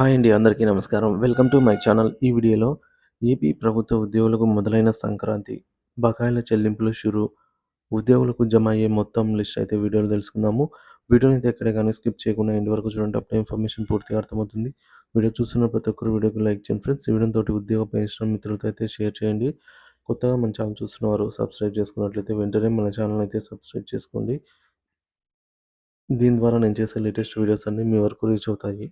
Hi అండి అందరికీ నమస్కారం. Welcome to my channel. ఈ వీడియోలో ఏపీ ప్రభుత్వ ఉద్యోగులకు మొదలైన సంక్రాంతి బకాయిల చెల్లింపులు షురు ఉద్యోగులకు జమ అయ్యే మొత్తం లిస్ట్ అయితే వీడియోలో తెలుసుకుందాము. వీడియోని అయితే ఎక్కడ కానీ స్కిప్ చేయకుండా ఇంటి వరకు చూడండి. అప్పుడు ఇన్ఫర్మేషన్ పూర్తిగా అర్థమవుతుంది. వీడియో చూస్తున్న ప్రతి ఒక్కరు వీడియోకి లైక్ చేయండి ఫ్రెండ్స్. ఈ వీడియో తోటి ఉద్యోగ పెన్షన్ మిత్రులతో అయితే షేర్ చేయండి. కొత్తగా మన ఛానల్ చూస్తున్న వారు సబ్స్క్రైబ్ చేసుకున్నట్లయితే వెంటనే మన ఛానల్ అయితే సబ్స్క్రైబ్ చేసుకోండి. దీని ద్వారా నేను చేసే లేటెస్ట్ వీడియోస్ అన్నీ మీ వరకు రీచ్ అవుతాయి.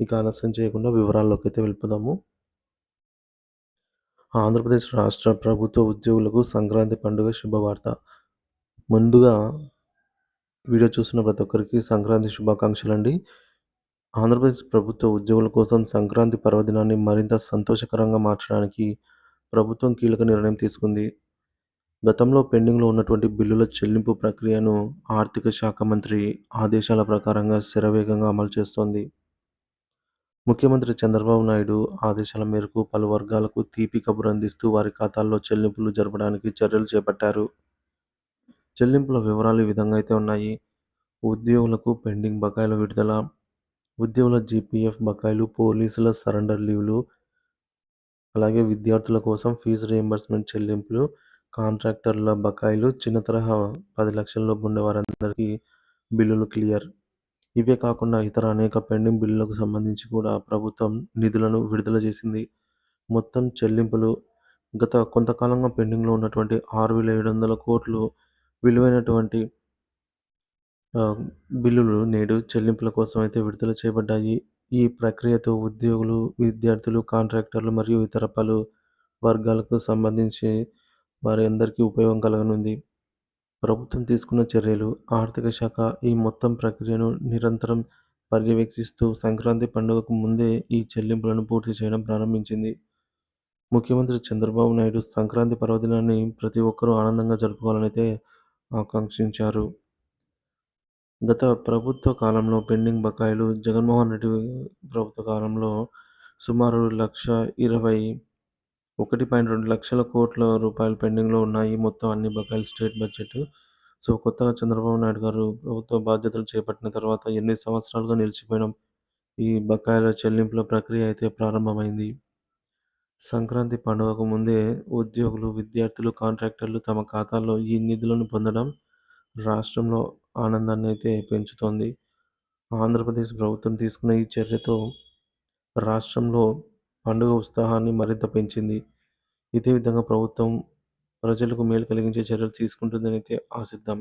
ఇక ఆలస్యం చేయకుండా వివరాల్లోకి అయితే వెళ్ళిపోదాము. ఆంధ్రప్రదేశ్ రాష్ట్ర ప్రభుత్వ ఉద్యోగులకు సంక్రాంతి పండుగ శుభవార్త. ముందుగా వీడియో చూస్తున్న ప్రతి ఒక్కరికి సంక్రాంతి శుభాకాంక్షలు అండి ఆంధ్రప్రదేశ్ ప్రభుత్వ ఉద్యోగుల కోసం సంక్రాంతి పర్వదినాన్ని మరింత సంతోషకరంగా మార్చడానికి ప్రభుత్వం కీలక నిర్ణయం తీసుకుంది. గతంలో పెండింగ్లో ఉన్నటువంటి బిల్లుల చెల్లింపు ప్రక్రియను ఆర్థిక శాఖ మంత్రి ఆదేశాల ప్రకారంగా శరవేగంగా అమలు చేస్తోంది. ముఖ్యమంత్రి చంద్రబాబు నాయుడు ఆదేశాల మేరకు పలు వర్గాలకు తీపి కబురు అందిస్తూ వారి ఖాతాల్లో చెల్లింపులు జరపడానికి చర్యలు చేపట్టారు. చెల్లింపుల వివరాలు ఈ విధంగా అయితే ఉన్నాయి. ఉద్యోగులకు పెండింగ్ బకాయిల విడుదల ఉద్యోగుల జీపీఎఫ్ బకాయిలు పోలీసుల సరెండర్ లీవ్లు అలాగే విద్యార్థుల కోసం ఫీజు రియంబర్స్మెంట్ చెల్లింపులు కాంట్రాక్టర్ల బకాయిలు చిన్న తరహా పది లక్షల్లో ఉండే వారందరికీ బిల్లులు క్లియర్. ఇవే కాకుండా ఇతర అనేక పెండింగ్ బిల్లులకు సంబంధించి కూడా ప్రభుత్వం నిధులను విడుదల చేసింది. మొత్తం చెల్లింపులు గత కొంతకాలంగా పెండింగ్లో ఉన్నటువంటి ఆరు వేల ఏడు వందల కోట్లు విలువైనటువంటి బిల్లులు నేడు చెల్లింపుల కోసం అయితే విడుదల చేయబడ్డాయి. ఈ ప్రక్రియతో ఉద్యోగులు విద్యార్థులు కాంట్రాక్టర్లు మరియు ఇతర పలు వర్గాలకు సంబంధించి వారి అందరికీ ఉపయోగం కలగనుంది. ప్రభుత్వం తీసుకున్న చర్యలు ఆర్థిక శాఖ ఈ మొత్తం ప్రక్రియను నిరంతరం పర్యవేక్షిస్తూ సంక్రాంతి పండుగకు ముందే ఈ చెల్లింపులను పూర్తి చేయడం ప్రారంభించింది. ముఖ్యమంత్రి చంద్రబాబు నాయుడు సంక్రాంతి పర్వదినాన్ని ప్రతి ఒక్కరూ ఆనందంగా జరుపుకోవాలని అయితే ఆకాంక్షించారు. గత ప్రభుత్వ కాలంలో పెండింగ్ బకాయిలు జగన్మోహన్ రెడ్డి ప్రభుత్వ కాలంలో సుమారు లక్ష ఇరవై ఒకటి పాయింట్ రెండు లక్షల కోట్ల రూపాయలు పెండింగ్లో ఉన్నాయి. మొత్తం అన్ని బకాయిలు స్టేట్ బడ్జెట్. సో కొత్తగా చంద్రబాబు నాయుడు గారు ప్రభుత్వ బాధ్యతలు చేపట్టిన తర్వాత ఎనిమిది సంవత్సరాలుగా నిలిచిపోయిన. ఈ బకాయిల చెల్లింపుల ప్రక్రియ అయితే ప్రారంభమైంది. సంక్రాంతి పండుగకు ముందే ఉద్యోగులు విద్యార్థులు కాంట్రాక్టర్లు తమ ఖాతాల్లో ఈ నిధులను పొందడం రాష్ట్రంలో ఆనందాన్ని అయితే పెంచుతోంది. ఆంధ్రప్రదేశ్ ప్రభుత్వం తీసుకున్న ఈ చర్యతో రాష్ట్రంలో పండుగ ఉత్సాహాన్ని మరింత పెంచింది. ఇదే విధంగా ప్రభుత్వం ప్రజలకు మేలు కలిగించే చర్యలు తీసుకుంటుందని అయితే ఆశిద్దాం.